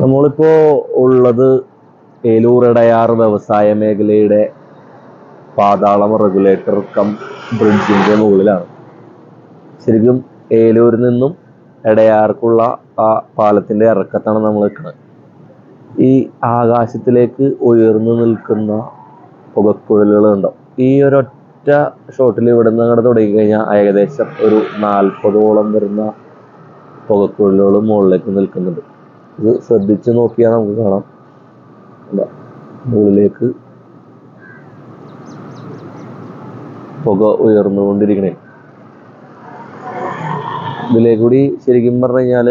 നമ്മളിപ്പോ ഉള്ളത് ഏലൂർ ഇടയാർ വ്യവസായ മേഖലയുടെ പാതാളം റെഗുലേറ്റർ കം ബ്രിഡ്ജിന്റെ മുകളിലാണ്. ശരിക്കും ഏലൂരിൽ നിന്നും ഇടയാർക്കുള്ള ആ പാലത്തിന്റെ ഇറക്കത്താണ് നമ്മൾ നിൽക്കുന്നത് ഈ ആകാശത്തിലേക്ക് ഉയർന്നു നിൽക്കുന്ന പുകക്കുഴലുകൾ ഉണ്ടോ ഈ ഒരൊറ്റ ഷോട്ടിൽ ഇവിടെ നിന്ന് അങ്ങോട്ട് തുടങ്ങി കഴിഞ്ഞാൽ ഏകദേശം ഒരു നാൽപ്പതോളം വരുന്ന പുകക്കുഴലുകൾ മുകളിലേക്ക് നിൽക്കുന്നുണ്ട്. ഇത് ശ്രദ്ധിച്ചു നോക്കിയാൽ നമുക്ക് കാണാം. മുകളിലേക്ക് പുക ഉയർന്നുകൊണ്ടിരിക്കണേ. ഇതിലേ കൂടി ശരിക്കും പറഞ്ഞു കഴിഞ്ഞാൽ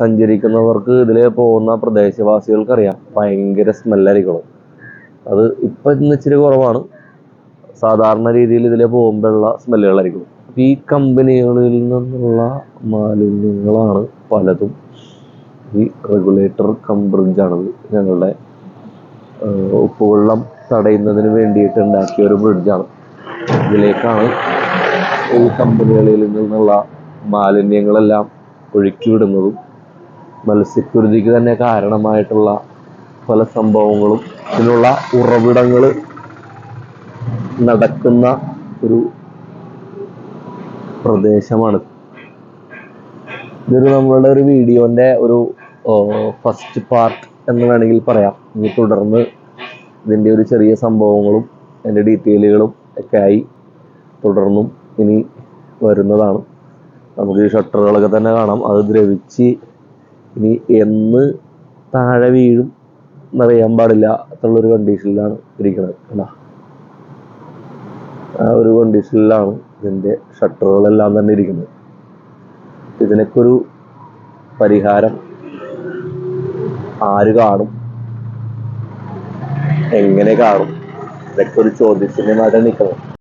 സഞ്ചരിക്കുന്നവർക്ക് ഇതിലെ പോകുന്ന പ്രദേശവാസികൾക്കറിയാം ഭയങ്കര സ്മെല്ലായിരിക്കണം അത് ഇപ്പം ഇന്ന് ഇച്ചിരി കുറവാണ്. സാധാരണ രീതിയിൽ ഇതിലെ പോകുമ്പോഴുള്ള സ്മെല്ലുകളായിരിക്കും. ഈ കമ്പനികളിൽ നിന്നുള്ള മാലിന്യങ്ങളാണ് പലതും. ഈ റെഗുലേറ്റർ കം ബ്രിഡ്ജാണത് ഞങ്ങളുടെ ഉപ്പുവെള്ളം തടയുന്നതിന് വേണ്ടിയിട്ട് ഉണ്ടാക്കിയ ഒരു ബ്രിഡ്ജാണ് ഇതിലേക്കാണ് ഈ കമ്പനികളിൽ നിന്നുള്ള മാലിന്യങ്ങളെല്ലാം ഒഴുക്കി വിടുന്നതും മത്സ്യക്കുരുതിക്ക് തന്നെ കാരണമായിട്ടുള്ള പല സംഭവങ്ങളും ഇതിനുള്ള ഉറവിടങ്ങൾ നടക്കുന്ന ഒരു പ്രദേശമാണ്. ഇതൊരു നമ്മളുടെ ഒരു വീഡിയോന്റെ ഒരു ഫസ്റ്റ് പാർട്ട് എന്ന് വേണമെങ്കിൽ പറയാം. ഇനി തുടർന്ന് ഇതിന്റെ ഒരു ചെറിയ സംഭവങ്ങളും അതിന്റെ ഡീറ്റെയിലുകളും ഒക്കെ ആയി തുടർന്നും ഇനി വരുന്നതാണ്. നമുക്ക് ഈ ഷട്ടറുകളൊക്കെ തന്നെ കാണാം. അത് ദ്രവിച്ച് ഇനി എന്ന് താഴെ വീഴും എന്നറിയാൻ പാടില്ല എന്നുള്ളൊരു കണ്ടീഷനിലാണ് ഇരിക്കുന്നത് അല്ല ആ ഒരു കണ്ടീഷനിലാണ് ഇതിന്റെ ഷട്ടറുകളെല്ലാം തന്നെ ഇരിക്കുന്നത്. ഇതിനൊക്കെ ഒരു പരിഹാരം ആര് കാണും? എങ്ങനെ കാണും? ഇതൊക്കെ ഒരു ചോദ്യചിഹ്നമായിട്ട് നിൽക്കുന്നത്